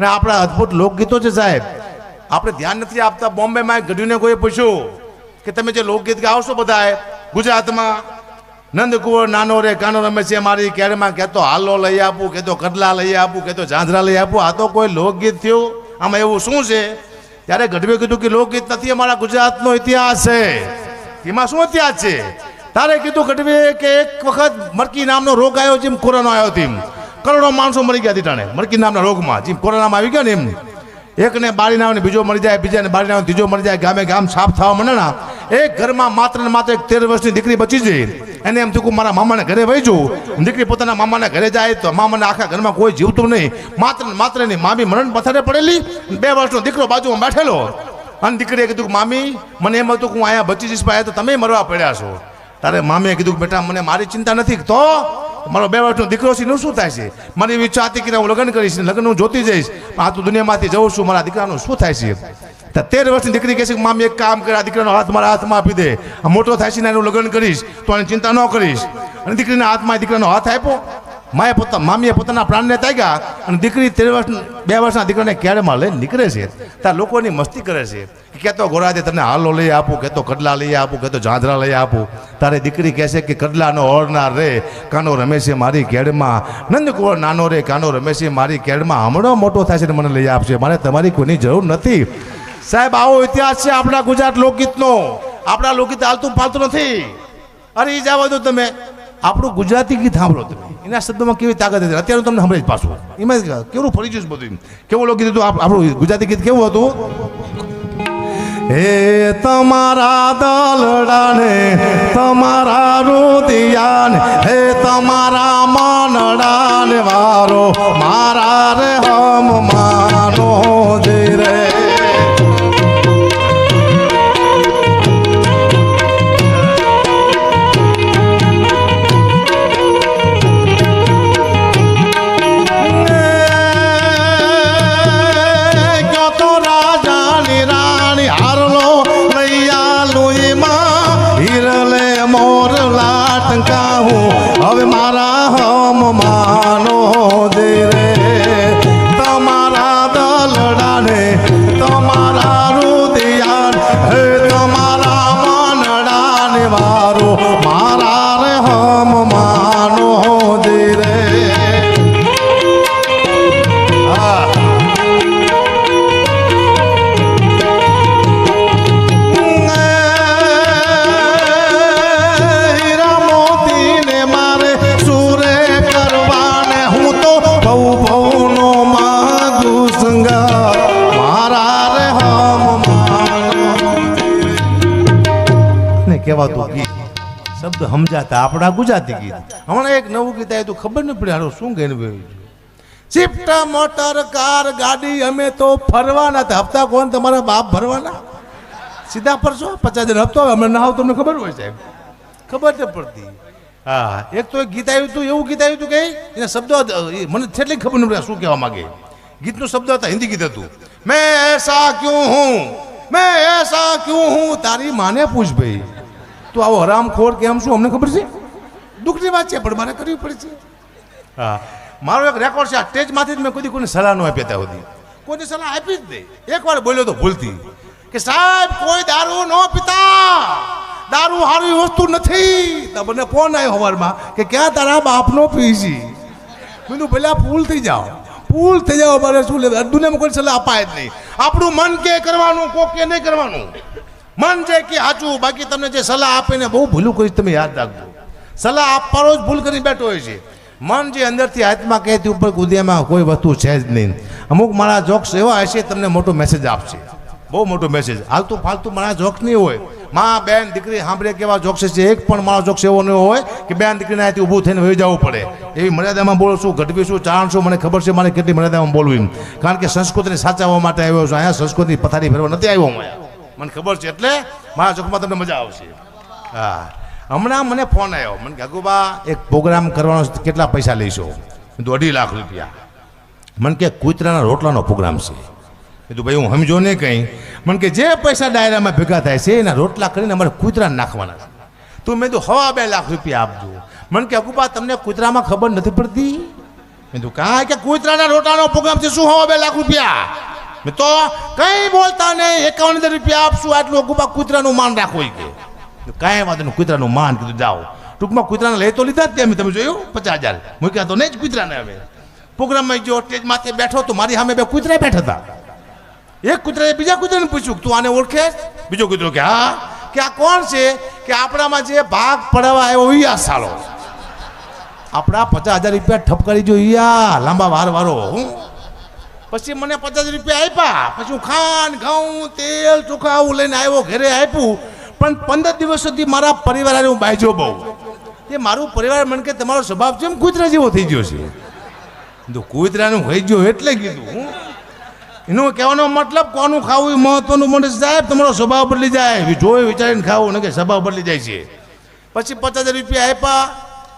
અને આપણા અદ્ભુત લોકગીતો છે સાહેબ. આપણે ધ્યાન નથી આપતા બોમ્બેમાં ગઢવીને કોઈ પૂછ્યું કે તમે જે લોકગીત ગાઓ છો બધા ગુજરાતમાં નંદકુંવર નાનો રે કાનો રમે છે મારી કેરમાં કહેતો હાલો લઈ આપું કહેતો કડલા લઈ આપું કહેતો ઝાંઝરા લઈ આપું, આ તો કોઈ લોકગીત થયું? આમાં એવું શું છે? ત્યારે ગઢવે કીધું કે લોકગીત નથી, અમારા ગુજરાતનો ઇતિહાસ છે. એમાં શું ઇતિહાસ છે? તારે કીધું ગઢવે કે એક વખત મરકી નામનો રોગ આવ્યો, જેમ કોરોના આવ્યો તેમ. કરોડો માણસો મરી ગયા દીટાણે મરકી નામના રોગમાં. જેમ કોરોનામાં આવી ગયો ને એમ એકને બાળી નાવે બીજો મરી જાય, બીજાને બાળી નાવે ત્રીજો મરી જાય, ગામે ગામ સાફ થવા મને ના એક ઘરમાં માત્ર ને માત્ર એક તેર વર્ષની દીકરી બચી જઈ એને એમ થયું મારા મામાને ઘરે વહી જવું દીકરી પોતાના મામાના ઘરે જાય તો મામાને આખા ઘરમાં કોઈ જીવતું નહીં. માત્ર ને માત્ર એની મામી મરણ પથારે પડેલી. બે વર્ષનો દીકરો બાજુમાં બેઠેલો. અને દીકરીએ કીધું કે, મામી, મને એમ હતું કે હું અહીંયા બચી જઈશ ભાઈ તો તમે મરવા પડ્યા છો. તારે મામીએ કીધું બેટા, મને મારી ચિંતા નથી. તો મારો બે વર્ષનો દીકરો છે, એનું શું થાય છે? મારી એવી ઈચ્છા કે હું લગ્ન કરીશ લગ્ન હું જોતી જઈશ. પણ આ તું દુનિયામાંથી જઉં છું, મારા દીકરાનું શું થાય છે? તો તેર વર્ષની દીકરી કહે છે કે, મામી, એક કામ કરે, આ દીકરાનો હાથ મારા હાથમાં આપી દે. મોટો થાય છે ને એનું લગ્ન કરીશ, તો આની ચિંતા ન કરીશ. અને દીકરીના હાથમાં દીકરાનો હાથ આપ્યો. માએ પોતા, મામીએ પોતાના પ્રાણને ત્યાગ્યા અને દીકરી ત્રણ વર્ષ, બે વર્ષના દીકરાને કેળમાં લઈને નીકળે છે? ત્યાં લોકોની મસ્તી કરે છે કે કહેતો, ગોરાજે તને હાલો લઈ આપું, કહેતો, કડલા લઈ આપું, કહેતો, ઝાંઝરા લઈ આપું. તારે દીકરી કહેશે કે, કડલાનો ઓળનાર રે, કાનો રમેશે મારી કેડમાં નંદકુંવર નાનો રે, કાનો રમેશે મારી કેડમાં હમણાં મોટો થાય છે ને મને લઈ આપશે મારે તમારી કોઈની જરૂર નથી. સાહેબ, આવો ઇતિહાસ છે આપણા ગુજરાત લોકગીતનો. આપણા લોકગીત હાલતું ફાલતું નથી. અરે એ જવા દો તમે. આપણું ગુજરાતી ગીત સાંભળો તમે. એના શબ્દોમાં કેવી તાકાત હતી? અત્યારે તમને સાંભળી જ પાછું. એમાં કેવું ફરી જઈશ બધું કેવું લોકો કીધું આપણું ગુજરાતી ગીત કેવું હતું? હે તમારા દલડાને, તમારા રૂતિયાને હે તમારા મનડાને વારો, મારા રે હમ સમજાતા આપણા ગુજરાતી ગીત. હમણાં એક નવું ગીત આવ્યું હતું ખબર નહીં પડી હારું શું ગેન ગયું શિફ્ટ મોટર, કાર, ગાડી, અમે તો ફરવાના. હતા હપ્તા કોણ તમારા બાપ ભરવાના? સીધા ફરશો? પચાસ હજાર હપ્તો અમે ના તમને ખબર હોય સાહેબ. ખબર નથી પડતી. હા, એક તો એક ગીત આવ્યું હતું એવું ગીત આવ્યું હતું કે એના શબ્દો મને છેલ્લી ખબર નથી શું કહેવા માગે. ગીતનું શબ્દ હતા, હિન્દી ગીત હતું. મેં એસા ક્યું હું? મેં એસા ક્યું હું? તારી માને પૂછ ભાઈ. તું આવો હરામખોર કે આમ શું અમને ખબર છે? દુઃખની વાત છે પણ મારે કરવી પડે છે હા. મારો એક રેકોર્ડ છે આ સ્ટેજમાંથી જ મેં કોઈ કોઈને સલાહ ન આપી ત્યાં સુધી. કોઈને સલાહ આપી જ નહીં. એકવાર બોલ્યો તો ભૂલતી કે સાહેબ કોઈ દારૂ ન પીતા. દારૂ સારી વસ્તુ નથી. તો મને ફોન આવ્યો હવારમાં કે ક્યાં તારા બાપનો પી છે મેં કીધું ભલે ફૂલ થઈ જાઓ. ફૂલ થઈ જાઓ મારે શું લે દુનિયામાં કોઈ સલાહ અપાય જ નહીં. આપણું મન કે કરવાનું કોક કે નહીં કરવાનું. મન છે કે સાચું બાકી તમને જે સલાહ આપીને બહુ ભૂલું કરી તમે યાદ રાખજો. સલાહ આપવાનો જ ભૂલ કરી બેઠો હોય છે. મન જે અંદરથી આત્મા કહેતી ઉપર કુદિયામાં કોઈ વસ્તુ છે જ નહીં. અમુક મારા જોક્સ એવા હશે, તમને મોટો મેસેજ આપશે. બહુ મોટો મેસેજ હાલતું ફાલતું મારા જોક્સ નહીં હોય. માં, બેન, દીકરી, સાંભળે કેવા જોક્સ છે, એક પણ મારો જોક્સ એવો નહીં હોય કે બેન, દીકરીને અહીંયાથી ઊભું થઈને વહી જવું પડે. એવી મર્યાદામાં બોલું છું, ઘટવી છું ચાણ છું મને ખબર છે, મારે કેટલી મર્યાદામાં બોલવી કારણ કે સંસ્કૃતિને સાચવવા માટે આવ્યો છું. અહીંયા સંસ્કૃતિ પથારી ફેરવા નથી આવ્યો હું મને ખબર છે, એટલે મારા જોકમાં તમને મજા આવશે. હા. હમણાં મને ફોન આવ્યો મને કે અગુબા એક પ્રોગ્રામ કરવાનો કેટલા પૈસા લઈશો? કીધું, અઢી લાખ રૂપિયા. મને કે, કૂતરાના રોટલાનો પ્રોગ્રામ છે. કીધું, ભાઈ, હું સમજો નહીં કંઈ. મને કે, જે પૈસા ડાયરામાં ભેગા થાય છે, એના રોટલા કરીને અમારે કૂતરા નાખવાના છે. તું મેં કીધું, હવા બે લાખ રૂપિયા આપજો. મને કે અકુબા તમને કૂતરામાં ખબર નથી પડતી? મેં કીધું કાંઈ કે કૂતરાના રોટલાનો પ્રોગ્રામ છે, શું હવા બે લાખ રૂપિયા? તો કંઈ બોલતા નહીં. એકાવન રૂપિયા આપશું. આટલું અગુબા કૂતરાનું માન રાખો એ કે. કાંઈ વાંધો નહીં. કૂતરાનું માન કીધું, જાઓ. ટૂંકમાં કૂતરાને લઈ તો લીધા જ તે તમે જોયું? પચાસ હજાર. મૂક્યા તો નહીં જ કૂતરાને હવે. પ્રોગ્રામમાં જો સ્ટેજ માથે બેઠો તો મારી સામે બે કૂતરા બેઠા હતા. એક કૂતરાએ બીજા કૂતરાને પૂછ્યું તું આને ઓળખે? બીજો કૂતરો કે, હા. કે આ કોણ છે? કે આપણામાં જે ભાગ પડાવવા આવ્યો ઈ આ સાલો. આપણા પચાસ હજાર રૂપિયા ઠપ કરી લાંબા વાર, વારો, હું પછી મને પચાસ રૂપિયા આપ્યા. પછી હું ખાંડ, ઘઉં, તેલ, ચોખા આવું લઈને આવ્યો, ઘરે આપ્યું. પણ પંદર દિવસ સુધી મારા પરિવાર હારે હું બાજ્યો બહુ. એ મારું પરિવાર મને કે તમારો સ્વભાવ જેમ કૂતરા જેવો થઈ ગયો છે. તો કૂતરાનું થઈ ગયો એટલે કીધું હું. એનો કહેવાનો મતલબ કોનું ખાવું એ મહત્વનું? મને સાહેબ, તમારો સ્વભાવ બદલી જાય. જોઈ વિચારીને ખાવું ને કે સ્વભાવ બદલી જાય છે. પછી પચાસ રૂપિયા આપ્યા.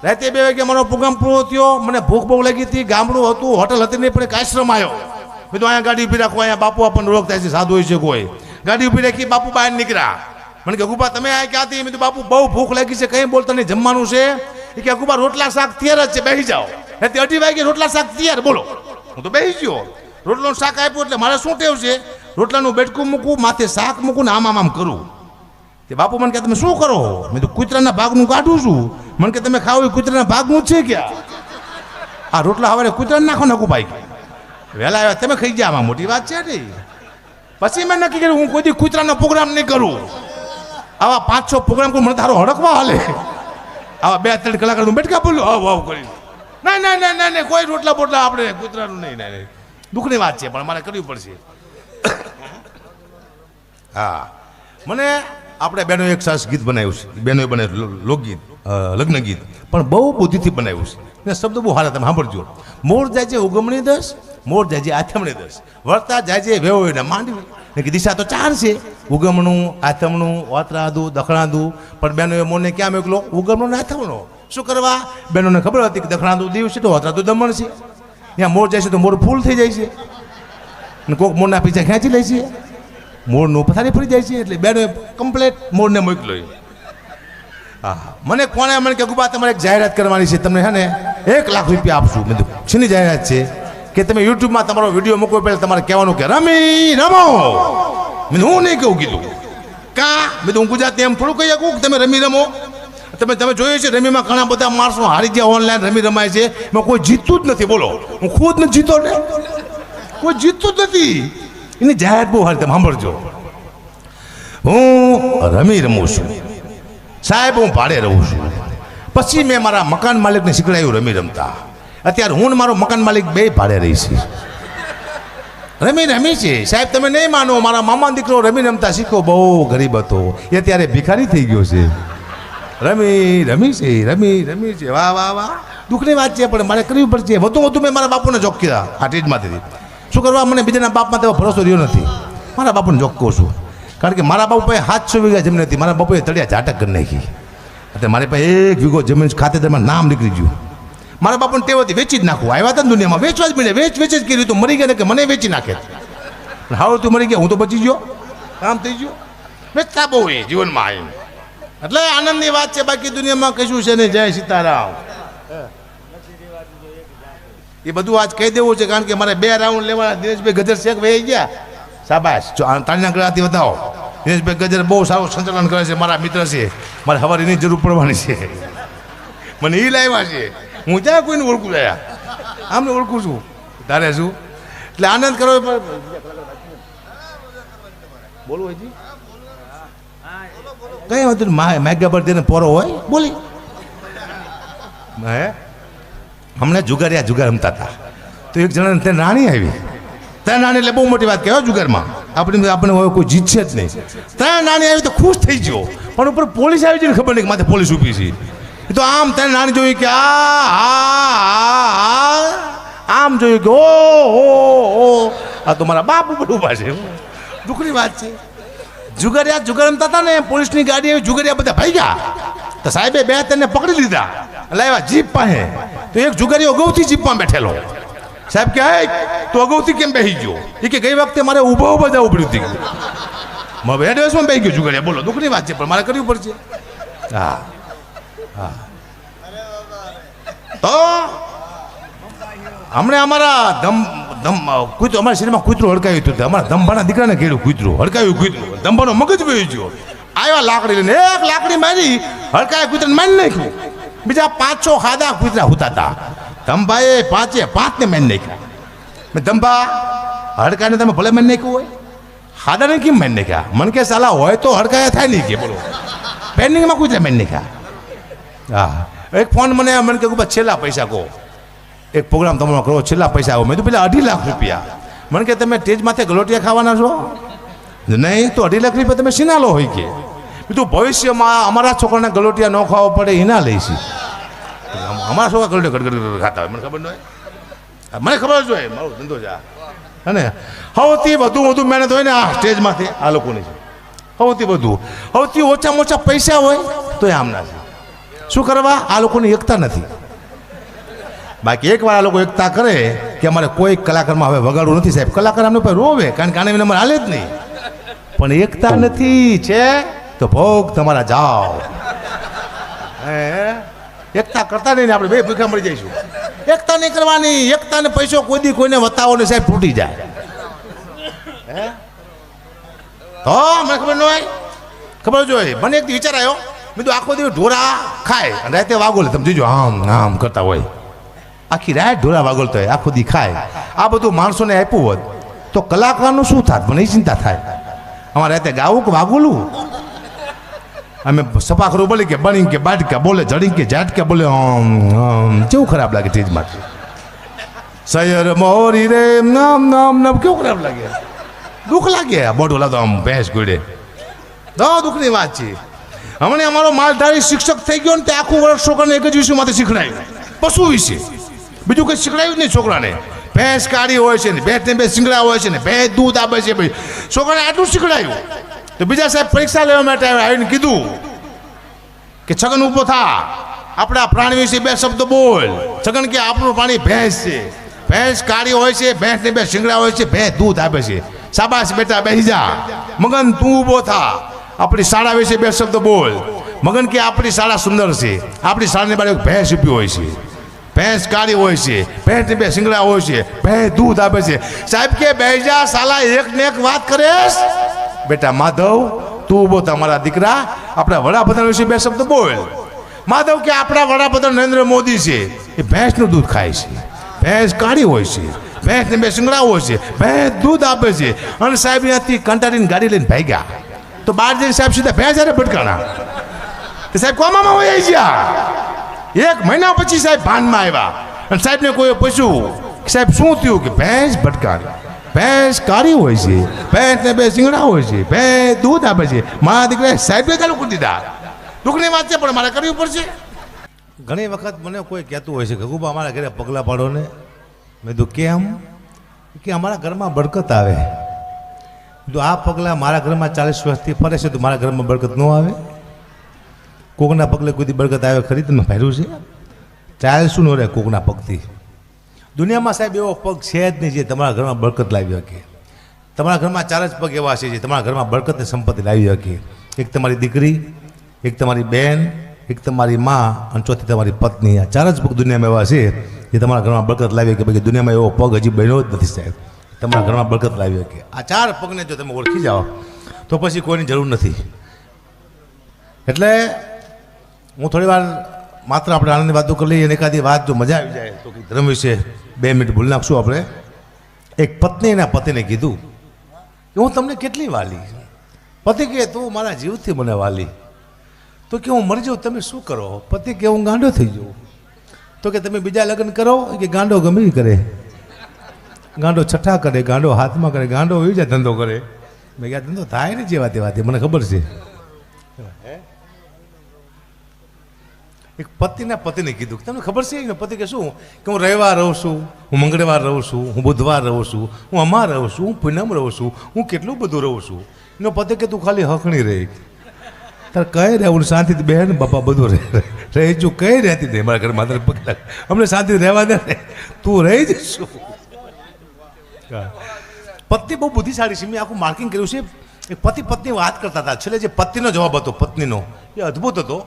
રાતે બે વાગે મારો પ્રોગ્રામ પૂરો થયો. મને ભૂખ બહુ લાગી હતી. ગામડું હતું, હોટલ હતી નહીં, પણ એક આશ્રમ આવ્યો. મેં તો અહીંયા ગાડી ઊભી રાખો, અહીંયા બાપુ આપણને ઓળખતા છે સાધુ હોય છે કોઈ. ગાડી ઊભી રાખી, બાપુ બહાર નીકળ્યા. મને કે ગુબા તમે આ ક્યાંથી મેં બાપુ બહુ ભૂખ લાગી છે, કંઈ બોલતા નહીં, જમવાનું છે. એ કે ગુબા રોટલા શાક તૈયાર જ છે, બેસી જાઓ. એટલે અઢી વાગે રોટલા શાક તૈયાર, બોલો. હું તો બેસી ગયો. રોટલાનું શાક આપ્યું એટલે મારે શું ટેવ છે? રોટલાનું બેટકું મૂકું, માથે શાક મૂકું ને આમ આમ આમ કરું. તે બાપુ મને કે, તમે શું કરો મેં તો કૂતરાના ભાગનું કાઢું છું. મને કે, તમે ખાવ એ કૂતરાના ભાગનું જ છે ક્યાં? આ રોટલા હવે કૂતરાને નાખો નાખું ભાઈ વહેલા આવ્યા, તમે ખાઈ ગયા મોટી વાત છે ને પછી મેં નક્કી કર્યું, હું કોઈ કૂતરાનો પ્રોગ્રામ નહીં કરું. આવા પાંચ છ પ્રોગ્રામ કરું, મને તારો હડકવા હાલે. આવા બે ત્રણ કલાક હું બેઠકા બોલું હાવ હાવ કરી ના ના ના ના ના, કોઈ રોટલા બોટલા આપણે કૂતરાનું નહીં, ના દુઃખની વાત છે, પણ મારે કરવી પડશે. હા. મને, આપણે બેનો એક સરસ ગીત બનાવ્યું છે. બેનોએ બનાવ્યું લોકગીત. લગ્ન ગીત. પણ બહુ બુદ્ધિથી બનાવ્યું છે. ને શબ્દ બહુ હારા, તમે સાંભળજો. મોર છે ઉગમણી દસ, મોર છે આથમણી દસ. વર્તા જાય છે વેવો ને માંડવી. ને કે દિશા તો ચાર છે. ઉગમણું, આથમણું, ઓતરાદું, દખણાદું. પણ બેનોએ મોરને ક્યાં મોકલો? ઉગમણું ને આથમણો. શું કરવા? બેનોને ખબર હતી કે દખણાદું દીવ છે તો ઓતરાદું દમણ છે. ત્યાં મોર જાય છે તો મોર ફૂલ થઈ જાય છે. ને કોક મોરના પીછા ખેંચી લે છે. મોરનું પથારી ફરી જાય છે. એટલે બેનો કમ્પ્લેટ મોરને મોકલ્યો હા મને કોણે મને કે, ગુબા, તમારે એક જાહેરાત કરવાની છે. તમને હે ને એક લાખ રૂપિયા આપશું. મેં શેની જાહેરાત છે? કે તમે યુટ્યુબમાં તમારો વીડિયો મૂકો પહેલાં તમારે કહેવાનું કે, રમી, રમો. મેં હું નહીં કહું કીધું. કા? મેં હું ગુજરાતી એમ થોડું કહી શકું કે તમે રમી રમો. તમે તમે જોયું છે, રમીમાં ઘણા બધા માણસો હારી ગયા ઓનલાઈન રમી રમાય છે. એમાં કોઈ જીતતું જ નથી. બોલો. હું ખુદ નથી જીતો ને. કોઈ જીતતું જ નથી. એની જાહેરાત બહુ હારી તમે સાંભળજો. હું રમી રમું છું. સાહેબ, હું ભાડે રહું છું. પછી મેં મારા મકાન માલિકને શીખડાયું રમી રમતા. અત્યારે હું મારો મકાન માલિક બે ભાડે રહી છે. રમી રમી છે. સાહેબ, તમે નહીં માનો, મારા મામા દીકરો રમી રમતા શીખો. બહુ ગરીબ હતો. એ અત્યારે ભિખારી થઈ ગયો છે. રમી રમી છે, રમી રમી છે. વાહ વાહ વાહ. દુઃખની વાત છે, પણ મારે કરવી પડશે. વધુ વધુ મેં મારા બાપુને જોક કીધા આ ટ્રીટમાંથી શું કરવા? મને બીજાના બાપમાં તેવો ભરોસો રહ્યો નથી. મારા બાપુને જોક કહું છું. કારણ કે મારા બાપુએ સાતસો વીઘા જમીન હતી. મારા બાપુએ તળિયા ઝાટક કરી નાખી. એટલે મારી પાસે એક વીઘો જમીન ખાતેદારમાં નામ નીકળી ગયું. મારા બાપુને ટેવ હતી, વેચી જ નાખવું આવ્યા હતા ને દુનિયામાં, વેચવા જ મળે વેચ વેચ જ કર્યું તો. મરી ગયા કે મને વેચી નાખે હાવ તું મરી ગયા, હું તો બચી ગયો. કામ થઈ ગયો. વેચતા બહુ એ જીવનમાં આવીને. એટલે આનંદની વાત છે, બાકી દુનિયામાં કશું છે ને જય સીતારામ. એ બધું આજ કહી દેવું છે, કારણ કે મારે બે રાઉન્ડ લેવાના. દિનેશભાઈ ગજર શેખ વહી ગયા. શાબાશ. જો તાળીના બતાવો વધાવો. દિનેશભાઈ ગજર બહુ સારું સંચાલન કરે છે, મારા મિત્ર છે. મારે હવારે એની જરૂર પડવાની છે. મને એ લાવ્યા છે. હું ત્યાં કોઈને ઓળખું લાયા? આમને ઓળખું છું. તારે શું એટલે આનંદ કરો. એ પર- બોલવું હજી. કઈ નહીં. મા મેગા પર તેને પોરો હોય. બોલી. હે? હમણાં જુગારિયા જુગાર રમતા હતા. તો એક જણાને તે રાણી આવી. ત્યાં નાની એટલે બહુ મોટી વાત કહેવાય જુગારમાં. આપણે આપણે હવે કોઈ જીતશે જ નહીં. ત્રણ નાની આવી તો ખુશ થઈ ગયો. પણ ઉપર પોલીસ આવી જઈને ખબર નહીં કે માથે પોલીસ ઊભી છે. એ તો આમ ત્રણ નાની જોયું કે આ, આ આમ જોયું કે ઓ ઓ ઓ. આ તો મારા બાપ ઉપર ઊભા છે. દુઃખની વાત છે. જુગારિયા જુગાર રમતા હતા ને પોલીસની ગાડી આવી જુગારિયા બધા ભાઈ ગયા. તો સાહેબે બે તેને પકડી લીધા. લાવ્યા જીપ પાસે. તો એક જુગારીઓ ગૌથી જીપમાં બેઠેલો. સાહેબ કે તો અગાઉથી કેમ બેસી ગયો? એ કે, ગઈ વખતે મારે ઊભો ઊભા જવું પડ્યું હતું. બે દિવસમાં બેસી ગયો જુગારિયા બોલો, દુઃખની વાત છે, પણ મારે કરવી પડશે. હા હા. તો, હમણાં અમારા ધમ ધમ, કૂતરું, અમારા શરીરમાં કૂતરું હડકાયું હતું અમારા ધંભાના દીકરાને ઘેડ્યું કૂતરું, હડકાયું કૂતરું. ધંભાનો મગજ વહી ગયો. આવ્યા લાકડી લઈને, એક લાકડી મારી, હડકાયા કૂતરાને મારી નાખ્યું. બીજા પાંચ છ ખાધા કૂતરા હોતા હતા ધંભાએ પાંચે પાંચને મેન નાખ્યા. મેં ધંભા હડકાને તમે ભલે મેન નાખ્યું હોય. ખાધાને કેમ મેન નાખ્યા? મને કે સાલા, હોય તો હડકાયા થાય નહીં કે, બોલો. પેન્ડિંગમાં કોઈ મેન નાખ્યા? હા. એક ફોન મને મને કે છેલ્લા પૈસા કહો. એક પ્રોગ્રામ તમારો કરો, છેલ્લા પૈસા આવો. મેં તો પેલા અઢી લાખ રૂપિયા. મને કે, તમે સ્ટેજ માથે ગલોટિયા ખાવાના છો? નહીં, તો અઢી લાખ રૂપિયા તમે સીના લો હોય કે. બીજું ભવિષ્યમાં અમારા છોકરાને ગલોટિયા ન ખાવા પડે એના લઈશી. અમારા છોકરા ગલોટિયા ગડગડ ખાતા હોય. મને ખબર ન હોય. મને ખબર જ હોય. મારો ધંધો છે આ. અને સૌથી વધુ વધુ મહેનત હોય ને આ સ્ટેજમાંથી આ લોકોની છે સૌથી વધુ. સૌથી ઓછામાં ઓછા પૈસા હોય તો એ આમના છે. શું કરવા? આ લોકોની એકતા નથી. બાકી એકવાર આ લોકો એકતા કરે કે અમારે કોઈ કલાકારમાં હવે વગાડવું નથી સાહેબ. કલાકાર અમને પર રોવે, કારણ કે આને અમારે હાલે જ નહીં. પણ એકતા નથી, છે? તો ભોગ તમારા જાઓ. હે? એકતા કરતા નહીં આપણે બે ભૂખા મળી જઈશું. એકતા નહીં કરવાની એકતા ને પૈસો કોઈ દી કોઈને વતાવો ને સાહેબ તૂટી જાય. હે? તો મને ખબર ન હોય? ખબર જ હોય. મને એક વિચાર આવ્યો. મેં તો આખો દિવસ ઢોરા ખાય અને રાતે વાગોલ. તમે જોજો, આમ આમ કરતા હોય. આખી રાત ઢોરા વાગોલતો હોય, આખો દી ખાય. આ બધું માણસોને આપ્યું હોત, તો કલાકારનું શું થાત? મને ચિંતા થાય. અમારે રાતે ગાવું કે વાગોલું? અમે સપાખરું બોલી કે બણી કે બાટકા, બોલે જડી કે ઝાટકે, બોલે કેવું ખરાબ લાગે તેજ માટે. સૈયર મોરી રે નામ નામ નામ, કેવું ખરાબ લાગે? દુઃખ લાગે બોટો લાતો આમ ભેંસ ગુડે તો દુઃખની વાત છે. હમણાં અમારો માલધારી શિક્ષક થઈ ગયો ને તે આખું વર્ષ છોકરાને એક જ વિષય માટે શીખડાયું. પશુ વિશે. બીજું કંઈ શીખડાયું જ નહીં છોકરાને. ભેંસ કાળી હોય છે ને ભેંસને બે શીંગડા હોય છે ને, ભેંસ દૂધ આપે છે ભાઈ છોકરાને આટલું શીખડાયું. તો બીજા સાહેબ પરીક્ષા લેવા માટે આવીને કીધું કે છગન ઊભો થા. આપણા પ્રાણી વિશે બે શબ્દ બોલ. છગન કે આપણું પ્રાણી ભેંસ છે. ભેંસ કાળી હોય છે, ભેંસની બે શિંગડા હોય છે, ભેંસ દૂધ આપે છે. સાબાસ બેટા, બેસી જા. મગન, તું ઊભો થા. આપણી શાળા વિશે બે શબ્દ બોલ. મગન કે આપણી શાળા સુંદર છે. આપણી શાળાની બાજુ ભેંસ ઊભી હોય છે. ભેંસ કાળી હોય છે. ભેંસની બે શિંગડા હોય છે. ભેંસ દૂધ આપે છે. સાહેબ કે બેજા સાલા એક ને એક વાત કરેશ? બેટા માધવ, તું ઊભો તમારા દીકરા. આપણા વડાપ્રધાન વિશે બે શબ્દ બોલ. માધવ કે આપણા વડાપ્રધાન નરેન્દ્ર મોદી છે, એ ભેંસનું દૂધ ખાય છે. ભેંસ કાળી હોય છે, ભેંસને બે શિંગડા હોય છે, ભેંસ દૂધ આપે છે. અને સાહેબ ત્યાંથી કંટાળીને ગાડી લઈને ભાગ્યા. તો બહાર જઈને સાહેબ સીધા ભેંસ અરે ભટકાણા. સાહેબ કોમામાં હોય ગયા? એક મહિના પછી સાહેબ ભાનમાં આવ્યા. અને સાહેબને કોઈ પૂછ્યું સાહેબ શું થયું કે ભેંસ ભટકાણી? ભેંસ કાળી હોય છે, ભેંસને બે સિંગડા હોય છે, ભેંસ દૂધ આપે છે. મારા દીકરા સાહેબે ચાલુ કરી દીધા. દુઃખની વાત છે, પણ મારે કરવી પડશે. ઘણી વખત મને કોઈ કહેતું હોય છે કે ગુબા અમારા ઘરે પગલાં પાડો ને. મેં કીધું, કેમ? કે, અમારા ઘરમાં બરકત આવે. તો આ પગલાં મારા ઘરમાં ચાલીસ વર્ષથી ફરે છે, તો મારા ઘરમાં બરકત ન આવે? કોકના પગલે કોઈ બરકત આવે ખરી તમે ફેર્યું છે. ચાલીસું ન રહે કોકના પગથી. દુનિયામાં સાહેબ એવો પગ છે જ નહીં જે તમારા ઘરમાં બરકત લાવી શકે. તમારા ઘરમાં ચાર જ પગ એવા છે જે તમારા ઘરમાં બરકતની સંપત્તિ લાવી શકે. એક તમારી દીકરી, એક તમારી બેન, એક તમારી મા અને ચોથી તમારી પત્ની. આ ચાર જ પગ દુનિયામાં એવા છે જે તમારા ઘરમાં બરકત લાવી શકે. બાકી દુનિયામાં એવો પગ હજી બન્યો જ નથી સાહેબ. તમારા ઘરમાં બરકત લાવી શકે. આ ચાર પગને જો તમે ઓળખી જાઓ, તો પછી કોઈની જરૂર નથી. એટલે હું થોડી વાર માત્ર આપણે આનંદની વાતો કરી લઈએ અને એકાદી વાત જો મજા આવી જાય, તો કંઈક ધર્મ વિશે બે મિનિટ ભૂલ નાખશું આપણે. એક પત્ની એના પતિને કીધું કે હું તમને કેટલી વાલી? પતિ કહે, તું મારા જીવથી મને વાલી. તો કે, હું મરી જાઉં, તમે શું કરો? પતિ કે હું ગાંડો થઈ જાઉં. તો કે, તમે બીજા લગ્ન કરો? કે, ગાંડો ગમે કરે. ગાંડો છઠ્ઠા કરે, ગાંડો હાથમાં કરે, ગાંડો એવી જાય ધંધો કરે. મેં કહ્યા ધંધો થાય ને જેવા તેવાથી મને ખબર છે. એક પતિના પતિને કીધું તમને ખબર છે કે પતિ કે શું? કે હું રવિવાર રહું છું, હું મંગળવાર રહું છું, હું બુધવાર રહું છું, હું અમાર રહું છું, હું પૂનમ રહું છું, હું કેટલું બધું રહું છું. એનો પતિ કે, તું ખાલી હકણી રહી. તારે કઈ રહેવું શાંતિથી બેન બાપા, બધું રહે, રહી છું કઈ રહેતી નહીં? મારા ઘરમાં તારે પગ અમને શાંતિ રહેવા દે તું રહી જશું પત્ની બહુ બુદ્ધિશાળી છે. મેં આખું માર્કિંગ કર્યું છે. પતિ પત્ની વાત કરતા હતા. છેલ્લે જે પત્નીનો જવાબ હતો, પત્નીનો, એ અદ્ભુત હતો.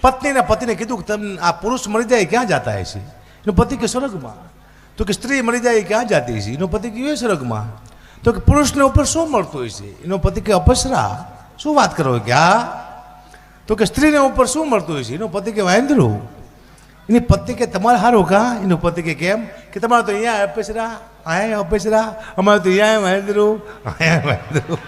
પત્નીના પતિને કીધું કે તમને આ પુરુષ મરી જાય ક્યાં જતા હશે? એનો પતિ કે, સ્વર્ગમાં. તો કે, સ્ત્રી મરી જાય એ ક્યાં જાતી હશે? એનો પતિ કયો સ્વર્ગમાં. તો કે, પુરુષને ઉપર શું મળતું છે એનો પતિ કે, અપસરા. શું વાત કરો કે આ તો કે, સ્ત્રીને ઉપર શું મળતું છે એનો પતિ કે, વાંદરું. એની પતિ કે, તમારે સારું કા? એનો પતિ કે, કેમ? કે, તમારે તો અહીંયા અપસરા અહીંયા અપસરા, અમારે તો અહીંયા વાંદરું અહીંયા વાંદરું.